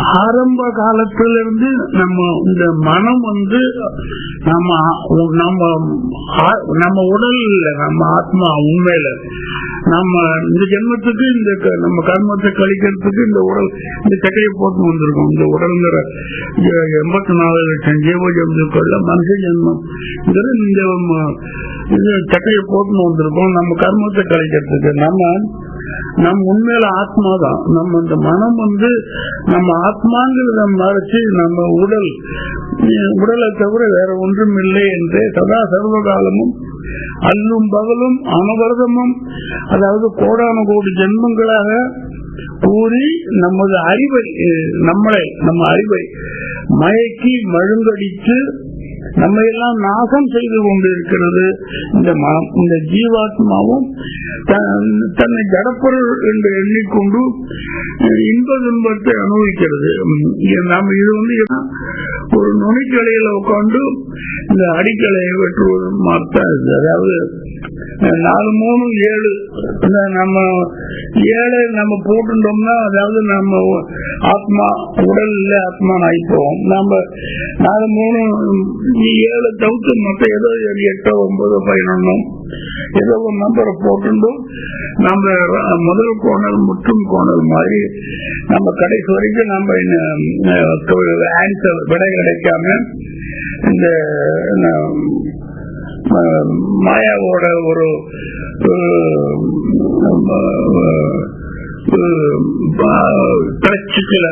ஆரம்ப காலத்திலிருந்து நம்ம இந்த மனம் வந்து நம்ம நம்ம நம்ம உடல் இல்லை நம்ம ஆத்மா உண்மையில. நம்ம இந்த ஜென்மத்துக்கு இந்த க- நம்ம கர்மத்தை கழிக்கிறதுக்கு இந்த உடல் இந்த சட்டையை போட்டு வந்திருக்கோம். இந்த உடல்ங்கிற எண்பத்தி நாலு லட்சம் ஜீவ ஜந்துக்கள்ல மனுஷ ஜென்மம். இந்த செக்கையை சட்டையை போட்டு வந்திருக்கோம். நம்ம கர்மத்தை கழிக்கிறதுக்கு. நம்ம நம் உண்மையில ஆத்மா தான் நம்ம அந்த மனம் வந்து நம்ம ஆத்மாங்கிறத மறைச்சு நம்ம உடல் உடலை தவிர வேற ஒன்றும் இல்லை என்று சதா சர்வகாலமும் அல்லும் பகலும் அனவரதமும் அதாவது கோடான கோடி ஜென்மங்களாக கூறி நமது அறிவை நம்மளை நம்ம அறிவை மயக்கி மழுங்கடித்து நம்ம எல்லாம் நாசம் செய்து கொண்டிருக்கிறது. இந்த இந்த ஜீவாத்மாவும் தன்னை ஜடப்பொருள் என்று எண்ணிக்கொண்டு இன்ப துன்பத்தை அனுபவிக்கிறது. நாம் இது நாம இது வந்து ஒரு நுனிக்கலையில உட்காந்து இந்த அடிக்கலையை பெற்று மாதிரி அதாவது நாலு மூணு ஏழு. இந்த நம்ம ஏழை நம்ம போட்டுட்டோம்னா அதாவது நம்ம ஆத்மா உடல் இல்லை ஆத்மா ஆயிப்போம் நம்ம நாலு மூணு ஏழு தவிர்த்து மொத்தம் ஏதோ ஒரு எட்டோ ஒன்பதோ பதினொன்னோ ஏதோ ஒரு நம்பரை போட்டுட்டோம் நம்ம முதல் கோணல் முற்றும் கோணல் மாதிரி நம்ம கடைசி வரைக்கும் நம்ம ஆன்சர் விடை கிடைக்காம இந்த மாயாவோட ஒரு பிரச்சுக்கள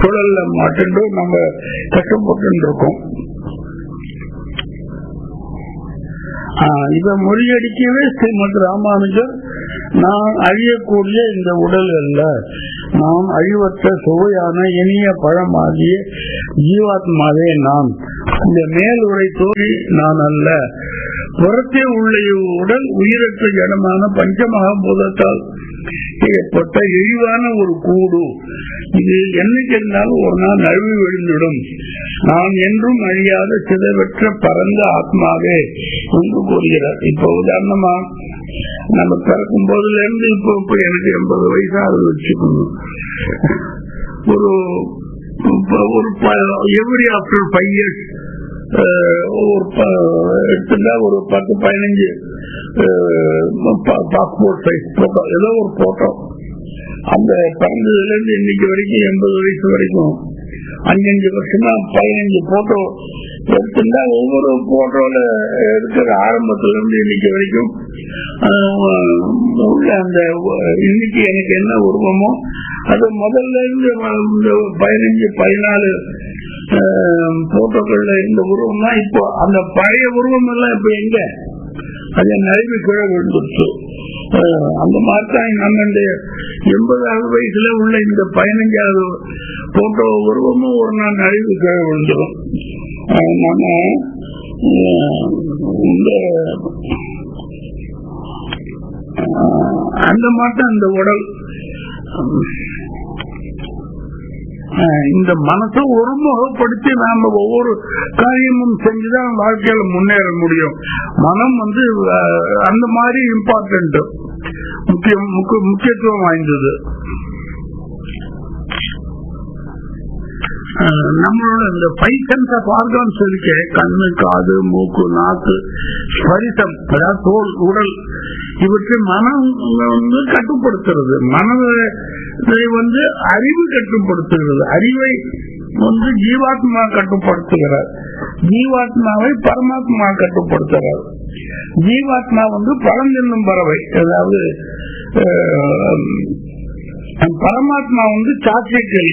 சுழல்ல மாட்டு நம்ம கட்டுப்பட்டு இருக்கோம். ஆஹ் இதை முறியடிக்கவே ஸ்ரீமத் ராமானுஜர் நான் அழியக்கூடிய இந்த உடல் அல்ல. நாம் அழிவற்ற சுவையான இனிய பழமாகிய ஜீவாத்மாவே நான் இந்த மேல் உரை தோழி நான் அல்ல. புறத்தே உள்ள உடல் உயிரற்ற ஜடமான பஞ்சமகாபூதத்தால் மிகப்பட்ட இழிவான ஒரு கூடு. இது என்னைக்கு இருந்தாலும் ஒரு நாள் நழுவி விழுந்துடும். நான் என்றும் அழியாத சிதவற்ற பரந்த ஆத்மாவே என்று கூறுகிறார். இப்ப உதாரணமா நம்ம பிறக்கும் போதுல இருந்து இப்போ இப்போ எனக்கு எண்பது வயசாக வச்சுக்கணும் ஒரு ஒரு எவ்ரி ஆஃப்டர் ஃபைவ் இயர்ஸ் ஒரு எடுத்துட்டா ஒரு பத்து பதினஞ்சு பாஸ்போர்ட் சைஸ் போட்டோ ஏதோ ஒரு போட்டோ அந்த பிறந்ததுல இருந்து இன்னைக்கு வரைக்கும் எண்பது வயசு வரைக்கும் அஞ்சஞ்சு வருஷமா பதினஞ்சு போட்டோ எடுத்துட்டா ஒவ்வொரு போட்டோல இருக்கிற ஆரம்பத்துல இருந்து இன்னைக்கு வரைக்கும் உள்ள அந்த இன்னைக்கு எனக்கு என்ன உருவமோ அது முதல்ல இருந்து பதினஞ்சு பதினாலு போட்டோக்கள்ல இருந்த உருவம் தான் இப்போ அந்த பழைய உருவம் எல்லாம் இப்ப எங்க? அது நழுவி கீழே அந்த மாதிரி தான் நம்ம இந்த எண்பதாவது வயசுல உள்ள இந்த பதினஞ்சாவது போட்டோ உருவமும் ஒரு நாள் நழுவி கீழே விழுந்துடும் நம்ம இந்த அந்த மாதிரி அந்த உடல் இந்த மனசை ஒருமுகப்படுத்தி நாம ஒவ்வொரு காரியமும் செஞ்சுதான் வாழ்க்கையில முன்னேற முடியும். மனம் வந்து அந்த மாதிரி இம்பார்ட்டன்ட் முக்கியம் முக்கியத்துவம் வாய்ந்தது. நம்மளோட இந்த ஃபைவ் சென்ஸ் ஆஃப் ஆர்கன்ஸ் இருக்கு. கண்ணு காது மூக்கு நாக்கு ஸ்பரிசம் அதாவது தோல் உடல் இவற்றை மனம் வந்து கட்டுப்படுத்துறது. மனதை வந்து அறிவு கட்டுப்படுத்துகிறது. அறிவை வந்து ஜீவாத்மா கட்டுப்படுத்துகிறார். ஜீவாத்மாவை பரமாத்மா கட்டுப்படுத்துகிறார். ஜீவாத்மா வந்து பழந்தென்னும் பறவை. அதாவது பரமாத்மா வந்து சாத்தியக்கல்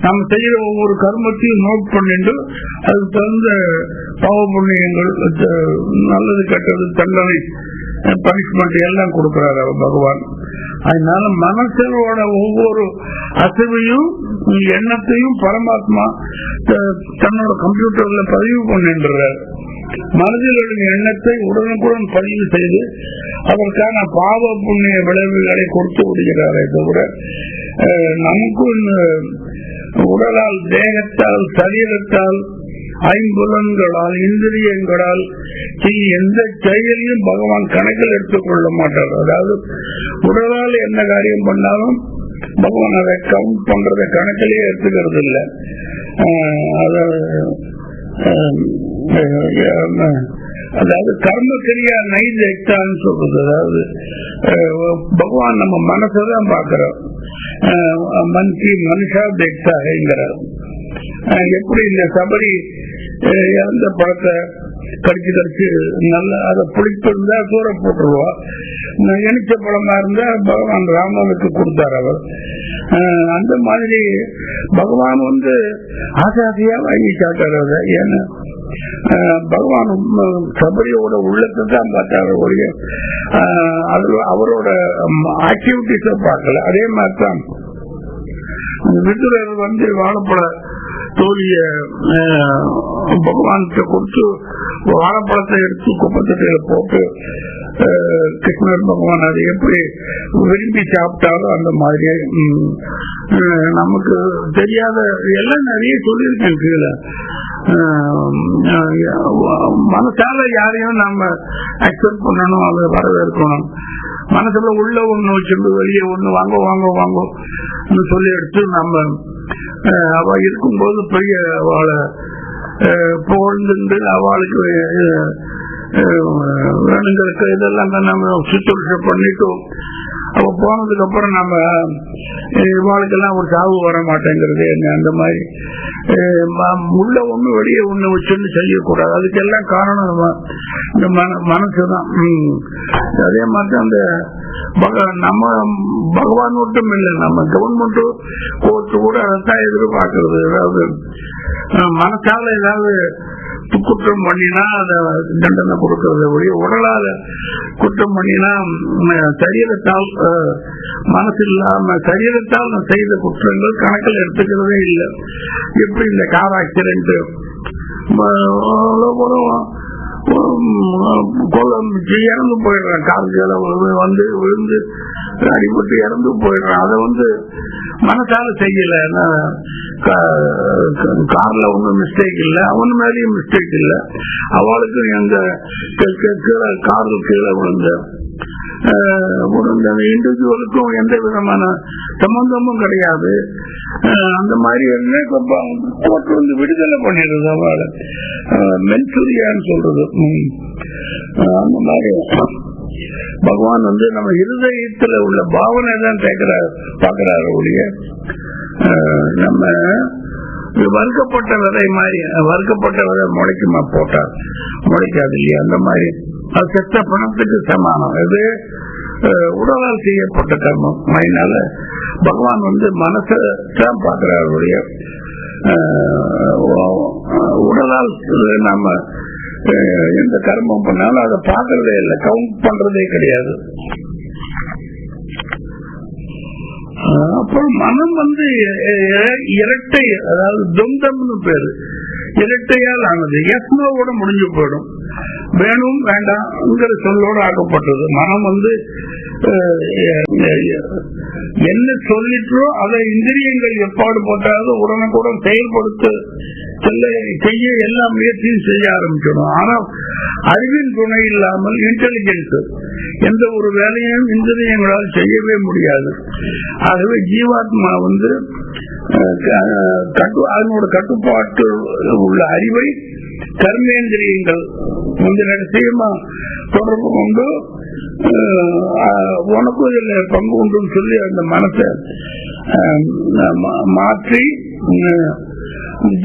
நம்ம செய்யற ஒவ்வொரு கர்மத்தையும் நோட் பண்ணிட்டு அதுக்கு தகுந்த பாவ புண்ணியங்கள் நல்லது கெட்டது தண்டனை பனிஷ்மெண்ட் எல்லாம் கொடுக்கிறார் அவர் பகவான். அதனால மனசோட ஒவ்வொரு அசைவையும் எண்ணத்தையும் பரமாத்மா தன்னோட கம்ப்யூட்டர்ல பதிவு பண்ணின்றார் மனதில் உள்ள எண்ணத்தை உடனுக்குடன் பதிவு செய்து அதற்கான பாவ புண்ணிய விளைவுகளை கொடுத்து விடுகிறாரே தவிர நமக்கு உடலால் தேகத்தால் சரீரத்தால் ஐம்புலன்களால் இந்திரியங்களால் எந்த செயலையும் பகவான் கணக்கில் எடுத்துக்கொள்ள மாட்டார். அதாவது உடலால் என்ன காரியம் பண்ணாலும் பகவான் அதை கவுண்ட் பண்றத கணக்கிலேயே எடுத்துக்கிறது இல்லை அதாவது அதாவது கர்ம கிரியா நைது எக்ஸான்னு சொல்றது. அதாவது பகவான் நம்ம மனசதான் பாக்குறோம் மன்கி மனுஷா தெக்ஸாகிறார் எப்படி இந்த சபரி இறந்த பழத்தை கடிச்சு கடிச்சு நல்லா அதை பிடிச்சிருந்தா இருந்தா சூற போட்டுருவா. எனிச்ச பழமா இருந்தா பகவான் ராமனுக்கு கொடுத்தார் அவர். அந்த மாதிரி பகவான் வந்து ஆசாசியா வாங்கி காட்டுறத அதை ஏன்னா பகவான் சபரியோட உள்ளத்தை தான் பார்த்தாரு ஒழிய அதுல அவரோட ஆக்டிவிட்டிஸ பார்க்கல. அதே மாதிரி தான் விதுரர் வந்து வாழப்பட தோழிய பகவான்கிட்ட கொடுத்து வாழைப்பழத்தை எடுத்து குப்பத்தட்டையில போட்டு கிருஷ்ணர் பகவான் அதை எப்படி விரும்பி சாப்பிட்டாலும் அந்த மாதிரி நமக்கு தெரியாத எல்லாம் நிறைய சொல்லியிருக்கேன் கீழே. மனசால யாரையும் நம்ம அக்செப்ட் பண்ணணும் அதை வரவேற்கணும். மனசுல உள்ள ஒண்ணு வச்சிருந்து வெளியே ஒண்ணு வாங்க வாங்க வாங்க சொல்லி எடுத்து நம்ம அவ இருக்கும்போது பெரிய அவளை புகழ்ந்து அவளுக்கு வேணுங்களுக்கு இதெல்லாம் நம்ம சுத்தரிசை பண்ணிட்டோம் அப்போ போனதுக்கு அப்புறம் நம்ம இவாளுக்கெல்லாம் ஒரு சாவு வர மாட்டேங்கிறது என்ன அந்த மாதிரி. உள்ள ஒண்ணு வெளியே ஒண்ணு வச்சுன்னு செய்யக்கூடாது அதுக்கெல்லாம் காரணம் நம்ம இந்த மன மனசுதான். அதே மாதிரி அந்த நம்ம பகவான் மட்டும் இல்லை நம்ம கவர்மெண்ட் கோர்ட்டு கூட அதைத்தான் எதிர்பார்க்கறது. ஏதாவது மனசால ஏதாவது குற்றம் பண்ணினா அதை தண்டனை கொடுக்கறத ஒழிய உடலால குற்றம் பண்ணினா சரீரத்தால் மனசு இல்லாம சரீரத்தால் செய்த குற்றங்கள் கணக்கில் எடுத்துக்கிறதே இல்லை. எப்படி இந்த கார் ஆக்சிடென்ட் இறந்து போயிடுறான். கார் கீழே வந்து விழுந்து அடிபட்டு இறந்து போயிடுறான். அதை வந்து மனசால செய்யல. கார்ல ஒன்றும் மிஸ்டேக் இல்ல. அவன் மேலேயும் மிஸ்டேக் இல்ல. அவளுக்கு எங்க கீழே கார்ல கீழே விழுந்த இண்டிவிஜுவலுக்கும் எந்த விதமான சம்பந்தமும் கிடையாது. அந்த மாதிரி என்ன கோர்ட் வந்து விடுதலை பண்ணிடுறது மென்சூரியான்னு சொல்றது. அந்த மாதிரி. பகவான் வந்து நம்ம இருதயத்துல உள்ள பாவனை தான் கேட்கிறார் பாக்குறாரு ஒழிய. நம்ம வறுக்கப்பட்ட விதை மாதிரி வறுக்கப்பட்ட விதை முளைக்குமா போட்டார் முளைக்காது இல்லையா? அந்த மாதிரி. அது செத்த பணத்துக்கு சமானம். இது உடலால் செய்யப்பட்ட கர்மம். அதனால பகவான் வந்து மனசை தான் பார்க்கிறார் உடலால் நம்ம எந்த கர்மம் பண்ணாலும் அதை பார்க்கறதே இல்லை. கவுண்ட் பண்றதே கிடையாது. அப்புறம் மனம் வந்து இரட்டை அதாவது துந்தம்னு பேரு. இரட்டையால் ஆனது. எஸ்னோவோட முடிஞ்சு போயிடும். வேணும் வேண்டாம்ங்கிற சொல்லோடு ஆக்கப்பட்டது. மனம் வந்து என்ன சொல்லிட்டோ அதை இந்திரியங்கள் எப்பாடு போட்டாவது உடனுக்குடன் செயல்படுத்த செய்ய எல்லா முயற்சியும் செய்ய ஆரம்பிச்சிடும் ஆனால் அறிவின் துணை இல்லாமல் இன்டெலிஜென்ஸ் எந்த ஒரு வேலையும் இந்திரியங்களால் செய்யவே முடியாது. ஆகவே ஜீவாத்மா வந்து அதனோட கட்டுப்பாட்டு உள்ள அறிவை கர்மேந்திரியங்கள் வந்து நிச்சயமா தொடர்பு கொண்டு உனக்கும் இதுல பங்கு உண்டுன்னு சொல்லி அந்த மனசை மாற்றி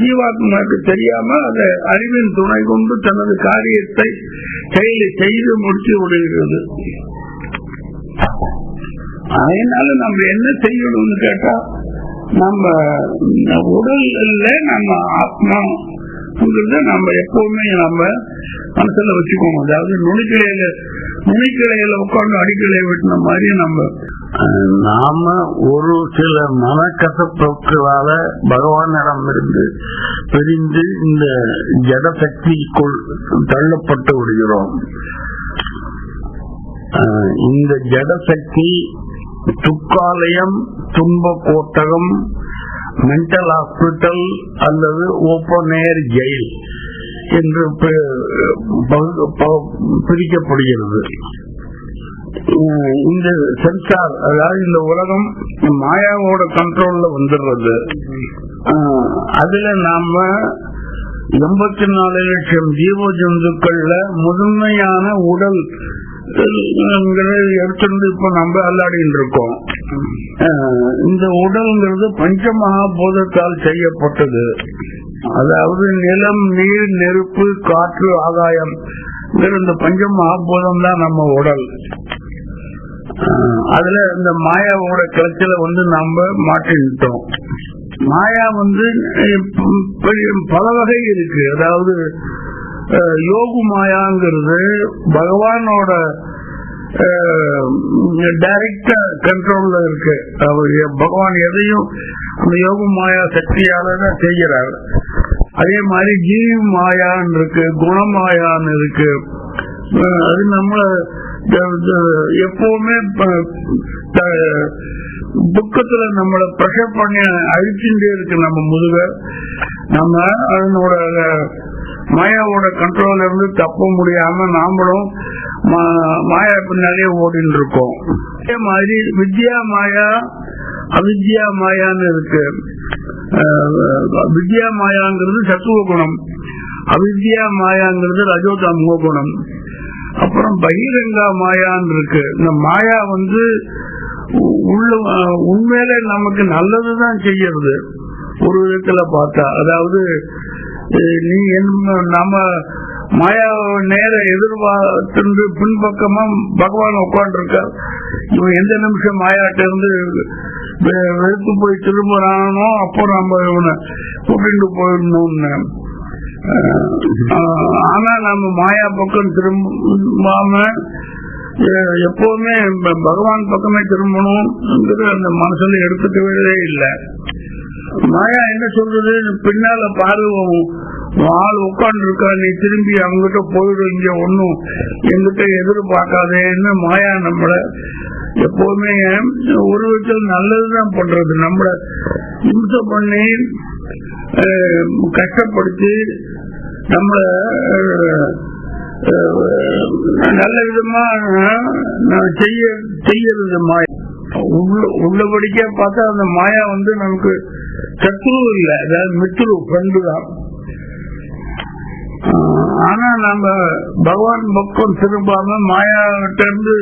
ஜீவாத்மாக்கு தெரியாம அதை அறிவின் துணை கொண்டு தனது காரியத்தை செயலை செய்து முடித்து விடுகிறது. அதனால நம்ம என்ன செய்யணும்னு கேட்டா நம்ம உடல்ல நம்ம ஆத்மா நம்ம எப்பவுமே நம்ம மனசுல வச்சுக்கோங்க அதாவது நுனிக்கிளையில நுனிக்கிளையில உட்காந்து அடிக்கிளைய வெட்டின மாதிரி நம்ம நாம ஒரு சில மனக்கசப்புகளால பகவானிடம் இருந்து பிரிந்து இந்த ஜடசக்திக்குள் தள்ளப்பட்டு விடுகிறோம். இந்த ஜடசக்தி துக்காலயம் துன்ப கோட்டகம் மென்டல் ஹாஸ்பிட்டல் அல்லது ஓப்பன் ஏர் ஜெயில் என்று பகு- ப- பிரிக்கப்படுகிறது. இந்த சென்சார் அதாவது இந்த உலகம் மாயாவோட கண்ட்ரோல்ல வந்துடுறது அதுல நாம எண்பத்தி நாலு லட்சம் ஜீவ ஜந்துக்கள்ல முதன்மையான உடல் எடுத்துட்டு இப்ப நம்ம அல்லாடின்னு இருக்கோம் இந்த உடல்ங்கிறது பஞ்சமகாபூதத்தால் செய்யப்பட்டது. அதாவது நிலம் நீர் நெருப்பு காற்று ஆகாயம் இந்த பஞ்ச மகாபூதம் தான் நம்ம உடல். அதுல இந்த மாயாவோட கிளச்சல வந்து நாம மாட்டிட்டோம் மாயா வந்து பல வகை இருக்கு. அதாவது யோகு மாயாங்கிறது பகவானோட டைரக்டா கண்ட்ரோல்ல இருக்கு. அவர் பகவான் எதையும் அந்த யோக மாயா சக்தியால தான் செய்கிறார். அதே மாதிரி ஜீவ மாயான்னு இருக்கு குணமாயான்னு இருக்கு. அது நம்மள எப்பவுமே துக்கத்துல நம்மள ப்ரெஷர் பண்ணி அழிச்சுட்டே இருக்கு நம்ம முதுக. நம்ம அதனோட மாயாவோட கண்ட்ரோல்ல இருந்து தப்ப முடியாம நாமளும் மா- மாயா பின்னாலே ஓடின்னு இருக்கோம் அதே மாதிரி வித்யா மாயா அவித்யா மாயான்னு இருக்கு. வித்யா மாயாங்கிறது சத்துவ குணம். அவித்யா மாயாங்கிறது ரஜோதாமுக குணம். அப்புறம் பகிரங்கா மாயான்னு இருக்கு. இந்த மாயா வந்து உள்ள உண்மையில நமக்கு நல்லதுதான் செய்யறது. ஒரு விதத்துல பார்த்தா. அதாவது நீ என்ன நம்ம மாயா நேர எதிர்பார்த்து பின்பக்கமா பகவான் உட்காந்துருக்கார் இவன் எந்த நிமிஷம் மாயாட்ட இருந்து வெறுத்து போய் திரும்புறானோ அப்போ நம்ம இவனை கூட்டிட்டு போயிடணும்னு. ஆனா நம்ம மாயா பக்கம் திரும்பாம எப்பவுமே பகவான் பக்கமே திரும்பணும் அந்த மனசுல எடுத்துக்கவே இல்லை. மாயா என்ன சொல்றது? பின்னால பாரு ஆள் உட்கார்ந்து இருக்கா நீ திரும்பி அவங்ககிட்ட போயிடும் இங்க ஒன்னும் எங்கிட்ட எதிர்பார்க்காதேன்னு மாயா நம்மள? எப்பவுமே ஒரு விதத்தில் நல்லதுதான் பண்றது. நம்மள இம்சை பண்ணி கஷ்டப்படுத்தி நம்மள நல்ல விதமா நான் செய்ய செய்யறது மாயா. உள்ள உள்ளபடிக்கே பார்த்தா அந்த மாயா வந்து நமக்கு சத்ரு இல்ல அதாவது மித்ரு ஃப்ரெண்டு தான் ஆனா நம்ம பகவான் பக்கம் திரும்பாம மாயாவிட்ட இருந்து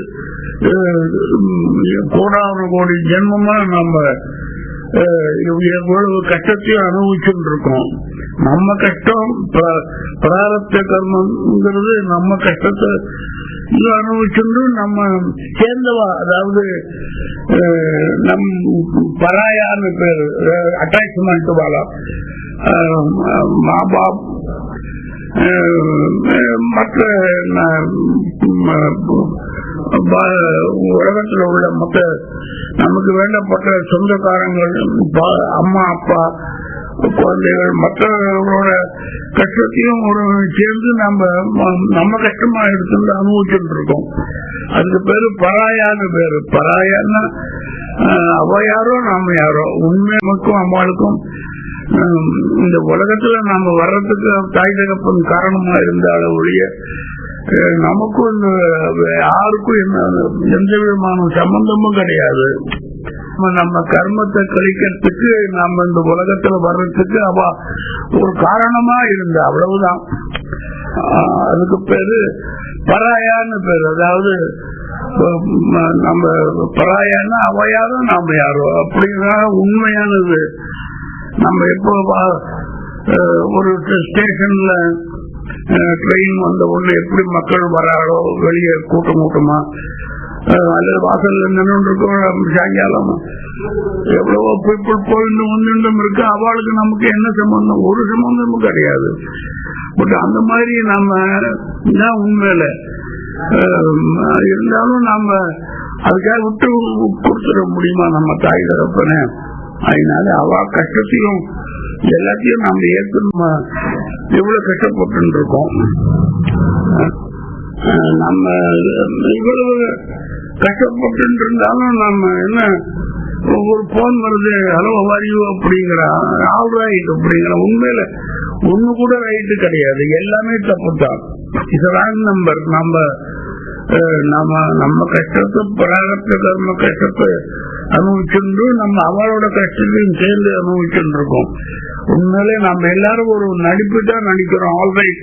அஹ், கோடான கோடி ஜென்மமா நம்ம எவ்வளவு கஷ்டத்தையும் அனுபவிச்சுட்டு இருக்கோம் நம்ம கஷ்டம் பிராரத்த பிராரப்த கர்மங்கிறது நம்ம கஷ்டத்தை அனுபவிச்சுண்டு நம்ம சேர்ந்தவா அதாவது நம் பராயான்னு பேர் அட்டாச்மெண்ட் வாழா மா பாப் மற்ற உலகத்தில் உள்ள மற்ற நமக்கு வேண்டப்பட்ட சொந்தக்காரங்கள் பா- அம்மா அப்பா குழந்தைகள் மற்றவர்களோட கஷ்டத்தையும் ஒரு சேர்ந்து நம்ம நம்ம கஷ்டமா எடுத்து அனுபவிச்சுட்டு இருக்கோம் அதுக்கு பேரு பராயான்னு பேரு. பராயான்னா அவ யாரோ நாம யாரோ. உண்மைக்கும் அம்மாளுக்கும் இந்த உலகத்துல நாம வர்றதுக்கு தாய் தகப்பன் காரணமா இருந்தால ஒழிய நமக்கும் யாருக்கும் என்ன- எந்த விதமான சம்பந்தமும் கிடையாது. நம்ம- நம்ம கர்மத்தை கழிக்கிறதுக்கு நம்ம இந்த உலகத்துல வர்றதுக்கு அவ ஒரு காரணமா இருந்த அவ்வளவுதான். அதுக்கு பேரு பராயான்னு பேரு. அதாவது நம்ம பராயான்னா அவ யாரோ நாம யாரோ. அப்படின்னா உண்மையானது. நம்ம எப்போ ஒரு ஸ்டேஷன்ல ட்ரெயின் வந்த உடனே எப்படி மக்கள் வராளோ வெளியே கூட்டம் கூட்டமா அல்லது வாசல்ல நின்றுருக்கோம் சாயங்காலம். எவ்வளவோ பீப்புள் போயிட்டு ஒன்றும் இருக்கு அவளுக்கு நமக்கு என்ன சம்பந்தம்? ஒரு சம்பந்தமும் கிடையாது. பட் அந்த மாதிரி நாம தான் உண்மையில இருந்தாலும் நாம அதுக்காக விட்டு கொடுத்துட முடியுமா? நம்ம தாய் தகப்பன. அதனால அவ கஷ்டத்தையும் எல்லாத்தையும் நம்ம ஏற்று நம்ம எவ்வளவு கஷ்டப்பட்டு இருக்கோம் நம்ம இவ்வளவு கஷ்டப்பட்டு இருந்தாலும் நம்ம என்ன ஒரு போன் வருது ஹலோ வரியோ அப்படிங்கிற ஆல் ரைட் அப்படிங்கிற உண்மையில ஒண்ணு கூட ரைட்டு கிடையாது. எல்லாமே தப்பு தான் இது ராங் நம்பர் நம்ம நம்ம நம்ம கஷ்டத்தை பிராரத்த கர்ம கஷ்டத்தை அனுபவிச்சுட்டு நம்ம அவளோட கஷ்டத்தையும் சேர்ந்து அனுபவிச்சுட்டு இருக்கோம். உண்மையிலே நம்ம எல்லாரும் ஒரு நடிப்பு தான் நடிக்கிறோம் ஆல்ரைட்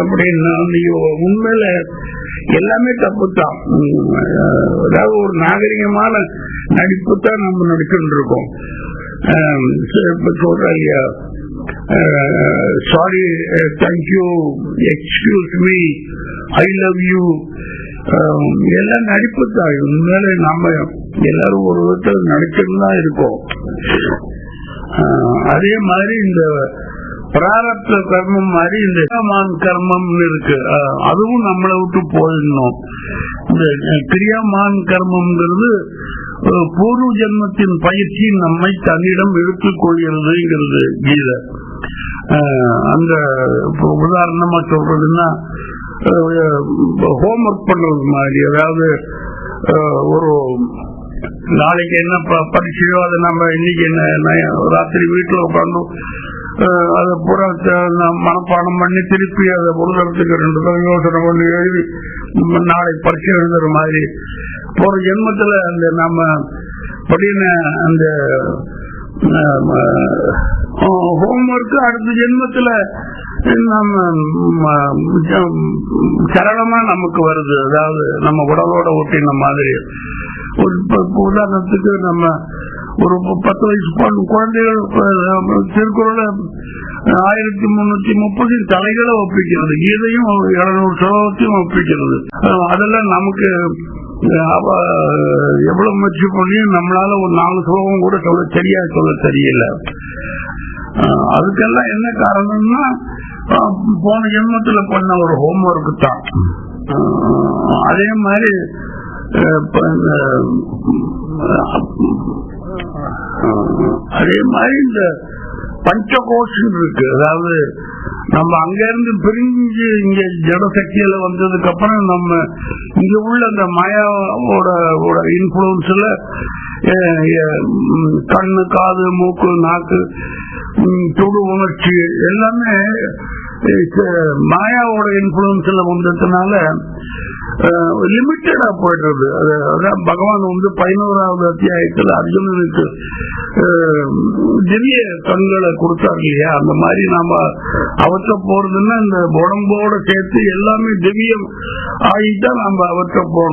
அப்படின்னா நீ உண்மையில எல்லாமே தப்பு தான் அதாவது ஒரு நாகரிகமான நடிப்பு தான் நம்ம நடிச்சுட்டு இருக்கோம் சரி, இப்ப சொல்றேன் இல்லையா? Sorry thank you excuse me I love you எல்லாம் நடிப்பு தான் உண்மையில நாம எல்லாரும் ஒரு விதத்தில் நடிச்சுட்டு தான் இருக்கோம் அதே மாதிரி இந்த பிராரப்த கர்மம் மாதிரி இந்த கிரியாமான் கர்மம் இருக்கு. அதுவும் நம்மளை விட்டு போயிடணும். இந்த அஹ், கிரியாமான் கர்மம்ங்கிறது பூர்வ ஜென்மத்தின் பயிற்சி நம்மை தன்னிடம் எடுத்துக் கொள்கிறதுங்கிறது கீதை. அந்த இப்போ உதாரணமா சொல்றதுன்னா ஹோம்ஒர்க் பண்றது மாதிரி. அதாவது ஒரு நாளைக்கு என்ன ப- பரீட்சையோ அதை நம்ம இன்னைக்கு என்ன ராத்திரி வீட்டில் உட்காந்து அதை பூரா மனப்பாடம் பண்ணி திருப்பி அதை உருகிறதுக்கு ரெண்டு தரம் யோசனை பண்ணி எழுதி நம்ம நாளைக்கு பரீட்சை எழுதுற மாதிரி. போற ஜென்மத்தில் அந்த நம்ம படின அந்த ஹோம்ஒர்க் அடுத்த ஜென்மத்தில் நம்ம ம- சரளமா நமக்கு வருது. அதாவது நம்ம உடலோட ஒட்டின மாதிரி. உதாரணத்துக்கு நம்ம ஒரு பத்து வயசு குழந்தைகள் அஹ், திருக்குறள ஆயிரத்தி முன்னூத்தி முப்பது தலைகளை ஒப்பிக்கிறது. கீதையும் இருநூறு ஸ்லோகத்தையும் ஒப்பிக்கிறது. அதெல்லாம் நமக்கு எவ்வளவு முயற்சி பண்ணியும் நம்மளால ஒரு நாலு ஸ்லோகம் கூட சொல்ல சரியா சொல்ல தெரியல. அதுக்கெல்லாம் என்ன காரணம்னா போன ஜென்மத்துல பண்ண ஒரு ஹோம்ஒர்க் தான். அதே மாதிரி இந்த, அதே மாதிரி இந்த பஞ்சகோஷம் இருக்கு. அதாவது நம்ம அங்க இருந்து பிரிஞ்சு இங்க ஜடசக்தியில வந்ததுக்கு அப்புறம் நம்ம இங்க உள்ள அந்த மாயாவோட இன்ஃபுளுன்ஸ்ல கண்ணு காது மூக்கு நாக்கு தொடு உணர்ச்சி எல்லாமே அஹ், மாயாவோட இன்ஃபுளுன்ஸ்ல வந்ததுனால லிமிட்டடா போயிடுறது. அது- அதான் பகவான் வந்து பதினோராவது அத்தியாயத்தில் அர்ஜுனனுக்கு திவ்ய கண்களை கொடுத்தார் இல்லையா? அந்த மாதிரி நாம அவற்ற போறதுன்னா இந்த உடம்போட சேர்த்து எல்லாமே திவ்யம் ஆகிட்டா நம்ம அவற்ற போகணும்